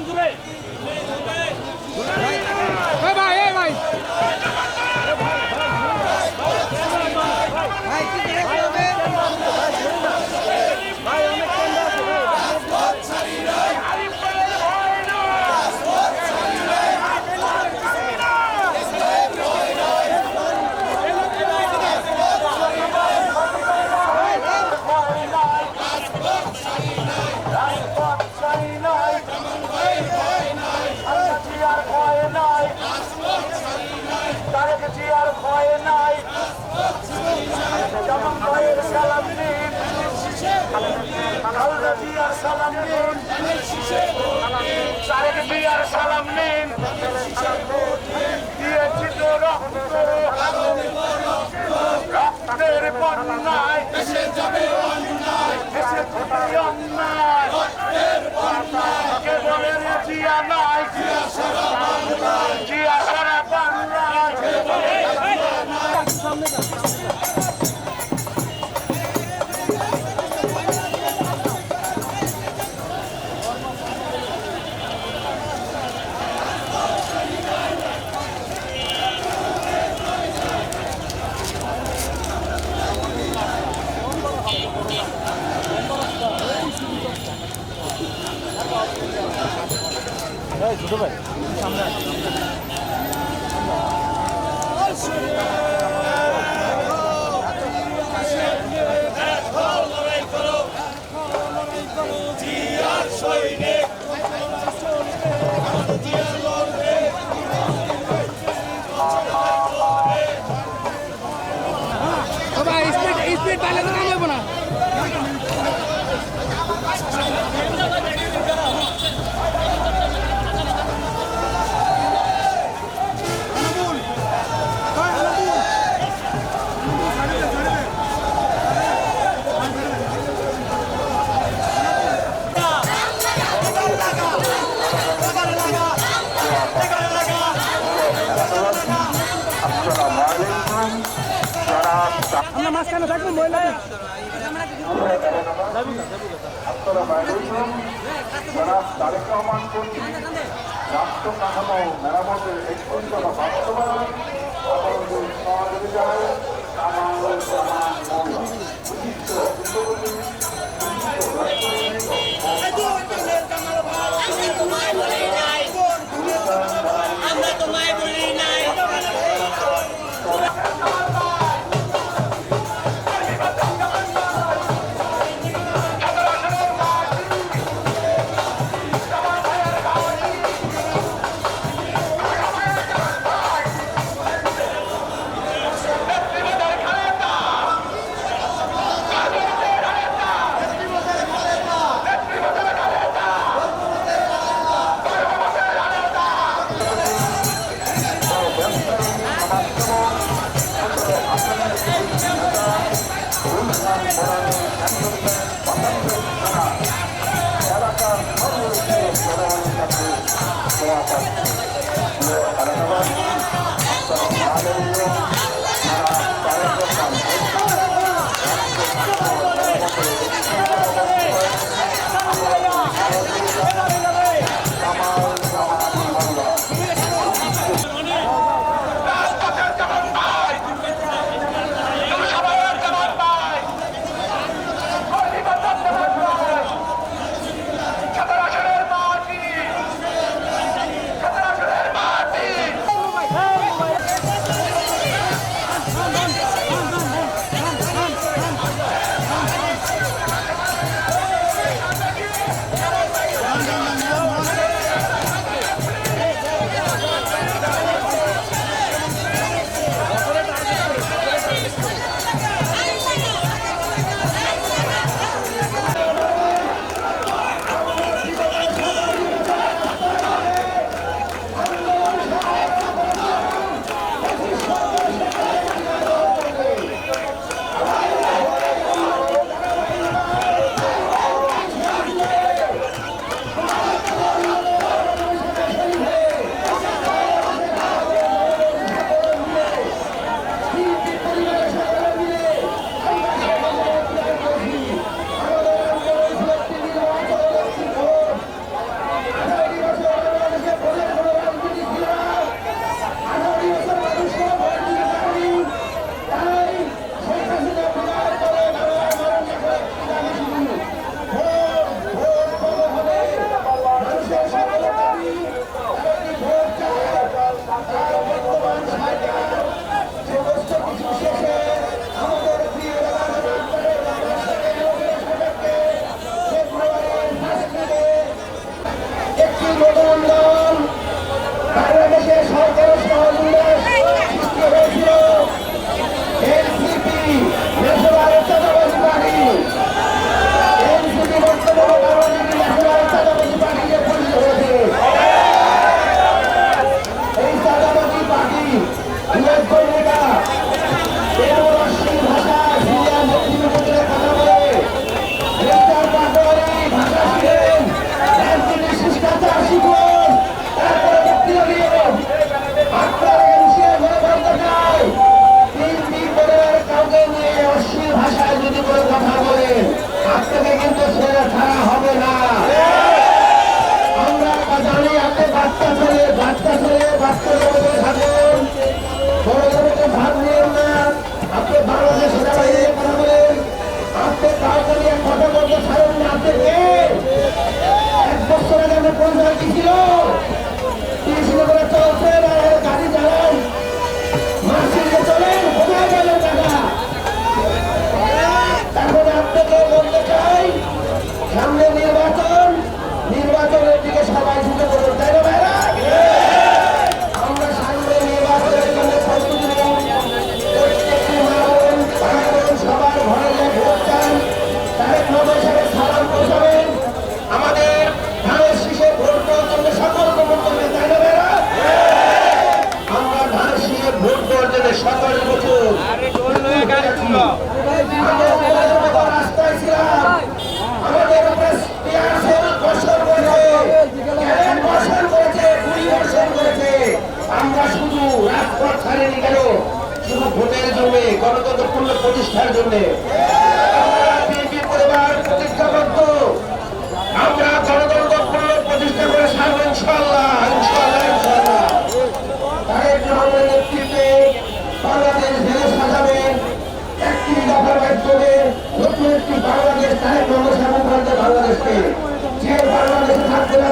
んずい কেবলের জিয়া নাই Rất মাঝখানে থাকবেন? মহিলাদের রাষ্ট্র আমরা শুধু রাজপথ ছাড়েনি কেন শুধু ভোটের জন্য গণতন্ত্র প্রতিষ্ঠার জন্য। বাংলাদেশ ধীরে সাজাবেন একটি নতুন একটি বাংলাদেশ, তারেক রহমান সামনে বাংলাদেশকে। যে বাংলাদেশে থাকতে না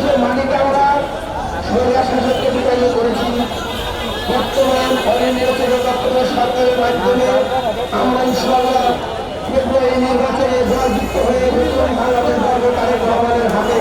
দেশের মাটিতে আমরা। সরকার শাসককে বিদায়ী করেছি। বর্তমান অনির্বাচিত বর্তমান সরকারের মাধ্যমে আমরা ইনশাল্লাহ ফেব্রুয়ারি নির্বাচনে জয়যুক্ত হয়ে নতুন বাংলাদেশ গর্ব হাতে